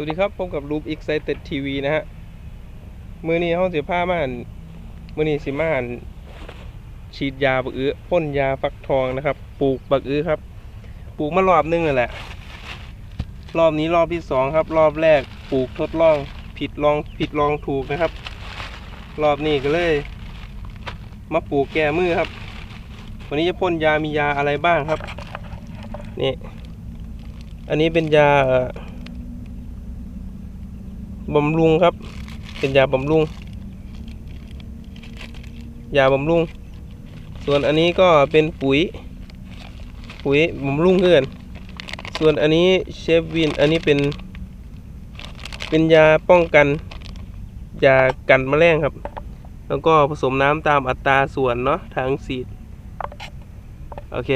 วัสดีครับพบกับรูป Excited TV นะฮะ มือนี้เขาสิผ้ามาันมือนี้สิมาันฉีดยาบักอื้อพ่นยาฟักทองนะครับ ปลูกบักอื้อครับ ปลูกมารอบนึงนั่นแหละ รอบนี้รอบที่สองครับ รอบแรกปลูกทดลองผิดลองผิดลองถูกนะครับ รอบนี้ก็เลย มาปลูกแก้มือครับ วันนี้จะพ่นยามียาอะไรบ้างครับ นี่ อันนี้เป็นยาเอ่อ บำรุงครับ เป็นยาบำรุง ยาบำรุง ส่วนอันนี้ก็เป็นปุ๋ย ปุ๋ยบำรุงเพื่อนส่วนอันนี้เชฟวิน อันนี้เป็น เป็นยาป้องกัน ยากันแมลงครับ แล้วก็ผสมน้ำตามอัตราส่วนเนาะทางสีด โอเค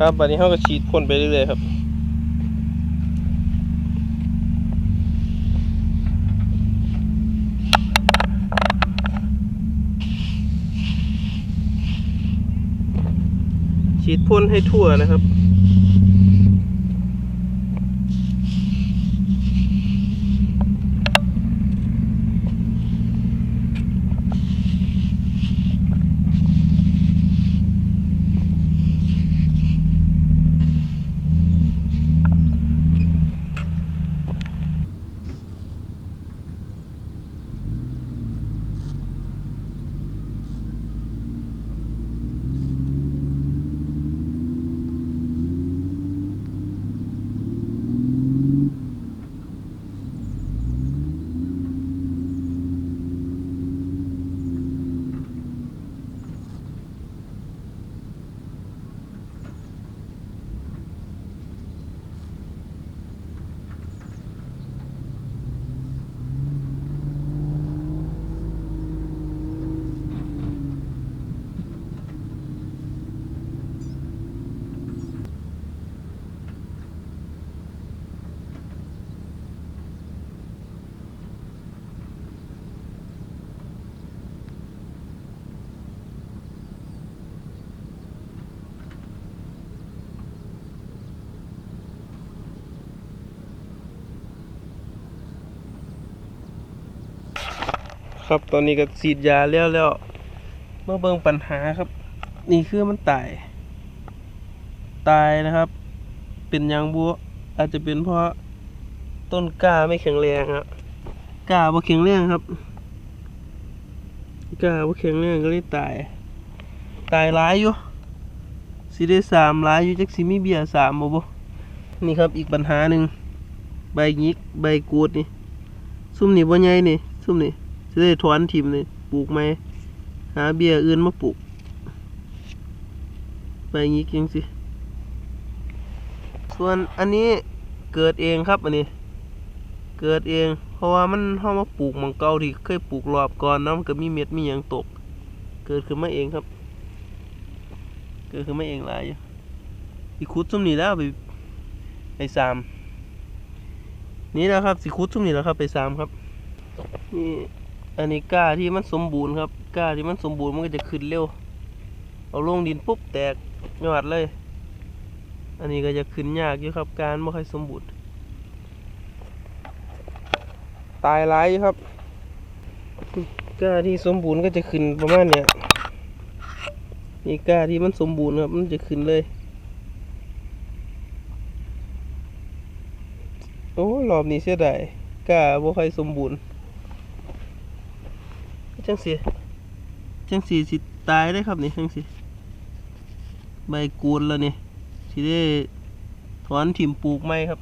ครับวันนี้เขาก็ฉีดพ่นไปเรื่อยๆครับฉีดพ่นให้ทั่วนะครับ ครับตอนนี้ก็ฉีดยาแล้วแล้วเมื่อเบิ่งปัญหาครับ นี่คือมันตาย ตายนะครับ เป็นยังบัวอาจจะเป็นเพราะต้นกล้าไม่แข็งแรงครับกล้าบ่แข็งแรงครับกล้าบ่แข็งแรงก็เลยตาย ตายหลายอยู่สิได้สามหลายอยู่จักสิมีเบียสามบ่บ่นี่ครับอีกปัญหาหนึ่งใบยิกใบกูดนี่ซุ่มนี่บ่ใหญ่นี่ซุ่มนี่ จะได้ถอนทิมเลยปลูกไหมหาเบี้ยอื่นมาปลูก ไปงี้กิงสิ ส่วนอันนี้เกิดเองครับอันนี้ เกิดเอง เพราะว่ามันเข้ามาปลูกมองเกาที่เคยปลูกรอบก่อนนะมันก็มีเม็ดมีหยังตก เกิดขึ้นมาเองครับ เกิดขึ้นมาเองหลายอยู่สิขุดซุ่มนี่แล้วไปไปสามนี่แล้วครับสิขุดซุ่มนี่แล้วครับไปสามครับนี่ อันนี้ก้าที่มันสมบูรณ์ครับก้าที่มันสมบูรณ์มันก็จะขึ้นเร็ว เอาลงดินปุ๊บแตกยอดเลย อันนี้ก็จะขึ้นยากอยู่ครับการไม่ค่อยสมบูรณ์ตายหลายอยู่ครับก้าที่สมบูรณ์ก็จะขึ้นประมาณเนี้ยนี่ก้าที่มันสมบูรณ์ครับมันจะขึ้นเลยโอ้รอบนี้เสียดายก้าบ่ค่อยสมบูรณ์ จังสีจังสีสิตายได้ครับนี่จังสีใบกูนแล้วนี่สิได้ถอนถิ่มปลูกไหมครับ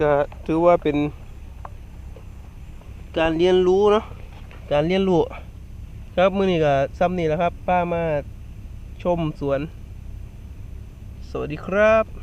ก็ถือว่าเป็นการเรียนรู้เนาะการเรียนรู้ครับมื้อนี้ก็ซ้ำนี่แหละครับ ป้ามาชมสวน สวัสดีครับ